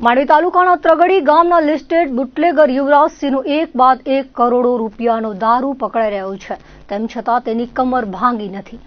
માંડવી તાલુકાના ત્રગડી ગામના listed bootlegger યુવરાજસિંહનો એક બાદ એક કરોડો રૂપિયાનો દારૂ પકડાઈ રહ્યો છે. તેમ છતાં તેની કમર ભાંગી નથી.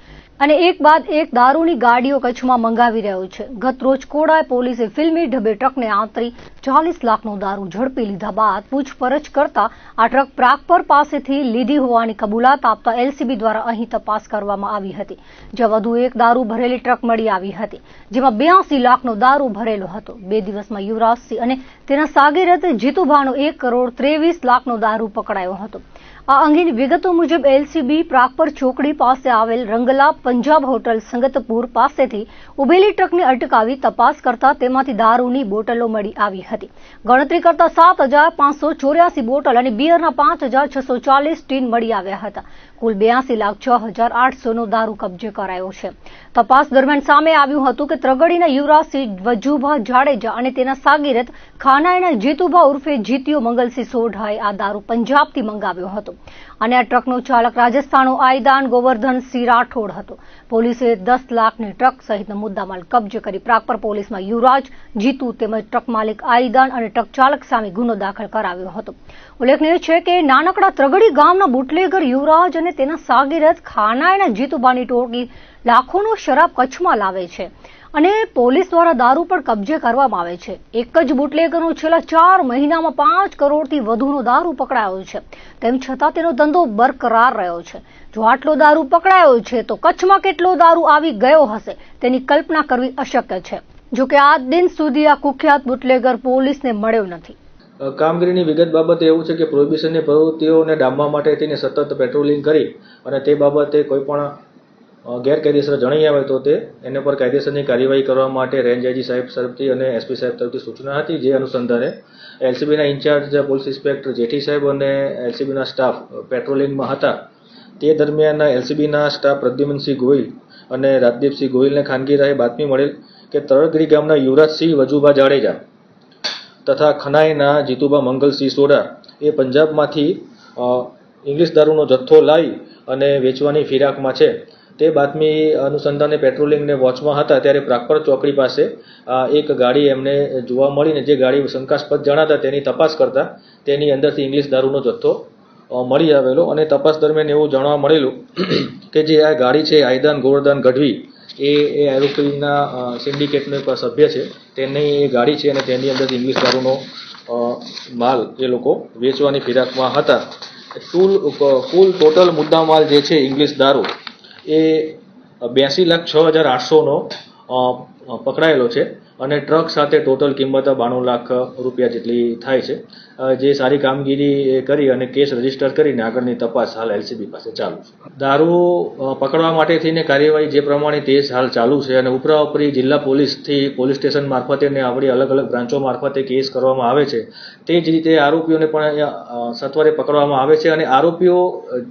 અને એક બાદ એક દારૂની ગાડીઓ કચ્છમાં મંગાવી રહ્યો છે. ગત રોજ કોડાય પોલીસે ફિલ્મી ઢબે ટ્રકને આંતરી ચાલીસ લાખનો દારૂ ઝડપી લીધા બાદ પૂછપરછ કરતા આ ટ્રક પ્રાગપર પાસેથી લીધી હોવાની કબૂલાત આપતા એલસીબી દ્વારા અહીં તપાસ કરવામાં આવી હતી, જ્યાં વધુ એક દારૂ ભરેલી ટ્રક મળી આવી હતી, જેમાં બ્યાસી લાખનો દારૂ ભરેલો હતો. બે દિવસમાં યુવરાજસિંહ અને તેના સાગીરથ જીતુભાનો એક કરોડ ત્રેવીસ લાખનો દારૂ પકડાયો હતો. આ અંગેની વિગતો મુજબ એલસીબી પ્રાગપર ચોકડી પાસે આવેલ રંગલા પંજાબ હોટલ સંગતપુર પાસેથી ઉભેલી ટ્રકને અટકાવી તપાસ કરતા તેમાંથી દારૂની બોટલો મળી આવી હતી. ગણતરી કરતા સાત હજાર પાંચસો ચોર્યાસી બોટલ અને બિયરના પાંચ હજાર છસો ચાલીસ ટીન મળી આવ્યા હતા. કુલ બ્યાસી લાખ છ હજાર આઠસોનો દારૂ કબજે કરાયો છે. તપાસ દરમિયાન સામે આવ્યું હતું કે ત્રગડીના યુવરાજસિંહ વજુભા જાડેજા અને તેના સાગીરથ ખાનાયના જીતુભા ઉર્ફે જીતીઓ મંગલસિંહ સોઢાએ આ દારૂ પંજાબથી મંગાવ્યો હતો. અને આ ટ્રકનો ચાલક રાજસ્થાનનો આઈદાન ગોવર્ધનસિંહ રાઠોડ હતો. પોલીસે દસ લાખની ટ્રક સહિતનો મુદ્દામાલ કબજે કરી પ્રાગપર પોલીસમાં યુવરાજ, જીતુ તેમજ ટ્રક માલિક આયદાન અને ટ્રક ચાલક સામે ગુનો દાખલ કરાવ્યો હતો. ઉલ્લેખનીય છે કે નાનકડા ત્રગડી ગામના બુટલેગર યુવરાજ અને તેના સાગીરથ ખાનાયના જીતુબાની ટોળકી લાખોનો શરાબ કચ્છમાં લાવે છે અને પોલીસ દ્વારા દારૂ પણ કબજે કરવામાં આવે છે. એક જ બુટલેગરનો છેલ્લા ચાર મહિનામાં પાંચ કરોડથી વધુનો દારૂ પકડાયો છે. તેમ છતાં તેનો ધંધો બરકરાર રહ્યો છે. જો આટલો દારૂ પકડાયો છે તો કચ્છમાં કેટલો દારૂ આવી ગયો હશે તેની કલ્પના કરવી અશક્ય છે. જો કે આ દિન સુધી આ કુખ્યાત બુટલેગર પોલીસને મળ્યો નથી. કામગીરીની વિગત બાબતે એવું છે કે પ્રોહિબિશનની પ્રવૃત્તિઓને ડામવા માટે તેને સતત પેટ્રોલિંગ કરી અને તે બાબતે કોઈ પણ ગેરકાયદેસર જણાઈ આવે તો તે એને પર કાયદેસરની કાર્યવાહી કરવા માટે રેન્જ આઈજી સાહેબ તરફથી અને એસપી સાહેબ તરફથી સૂચના હતી, જે અનુસંધાને એલસીબીના ઇન્ચાર્જ પોલીસ ઇન્સ્પેક્ટર જેઠી સાહેબ અને એલસીબીના સ્ટાફ પેટ્રોલિંગમાં હતા. તે દરમિયાન એલસીબીના સ્ટાફ પ્રદ્યુમનસિંહ ગોહિલ અને રાજદીપસિંહ ગોહિલને ખાનગી રાહે બાતમી મળેલ કે તરગડી ગામના યુવરાજસિંહ વજુભા જાડેજા તથા ખનાઈના જીતુબા મંગલસિંહ સોડા એ પંજાબમાંથી ઇંગ્લિશ દારૂનો જથ્થો લાવી અને વેચવાની ફિરાકમાં છે. તે બાતમી અનુસંધાને પેટ્રોલિંગને વોચમાં હતા ત્યારે પ્રાપર ચોકડી પાસે એક ગાડી એમને જોવા મળીને જે ગાડી શંકાસ્પદ જણાતા તેની તપાસ કરતા તેની અંદરથી ઇંગ્લિશ દારૂનો જથ્થો મળી આવેલો અને તપાસ દરમિયાન એવું જાણવા મળેલું કે જે આ ગાડી છે આયદાન ગોવર્ધન ગઢવી એ એ અ, સિન્ડિકેટનો એક સભ્ય છે. તેની એ ગાડી છે અને તેની અંદર ઇંગ્લિશ દારૂનો માલ એ લોકો વેચવાની ફિરાકમાં હતા. ટૂલ કુલ ટોટલ મુદ્દામાલ જે છે ઇંગ્લિશ દારૂ એ બ્યાસી લાખ છ હજાર આઠસોનો પકડાયેલો છે અને ટ્રક સાથે ટોટલ કિંમત બાણું લાખ રૂપિયા જેટલી થાય છે. જે સારી કામગીરી કરી અને કેસ રજિસ્ટર કરીને આગળની તપાસ હાલ એલસીબી પાસે ચાલુ છે. દારૂ પકડવા માટે થઈને કાર્યવાહી જે પ્રમાણે તે હાલ ચાલુ છે અને ઉપરા ઉપરી જિલ્લા પોલીસથી પોલીસ સ્ટેશન મારફતે અને આપણી અલગ અલગ બ્રાન્ચો મારફતે કેસ કરવામાં આવે છે. તે જ રીતે આરોપીઓને પણ સત્વરે પકડવામાં આવે છે અને આરોપીઓ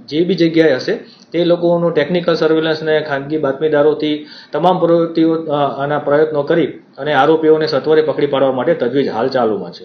જે બી જગ્યાએ હશે તે લોકોનું ટેકનિકલ સર્વેલન્સને ખાનગી બાતમીદારોથી તમામ પ્રવૃત્તિઓ આના પ્રયત્નો કરી અને આરોપીઓને સત્વરે પકડી પાડવા માટે તજવીજ હાલ ચાલુમાં છે.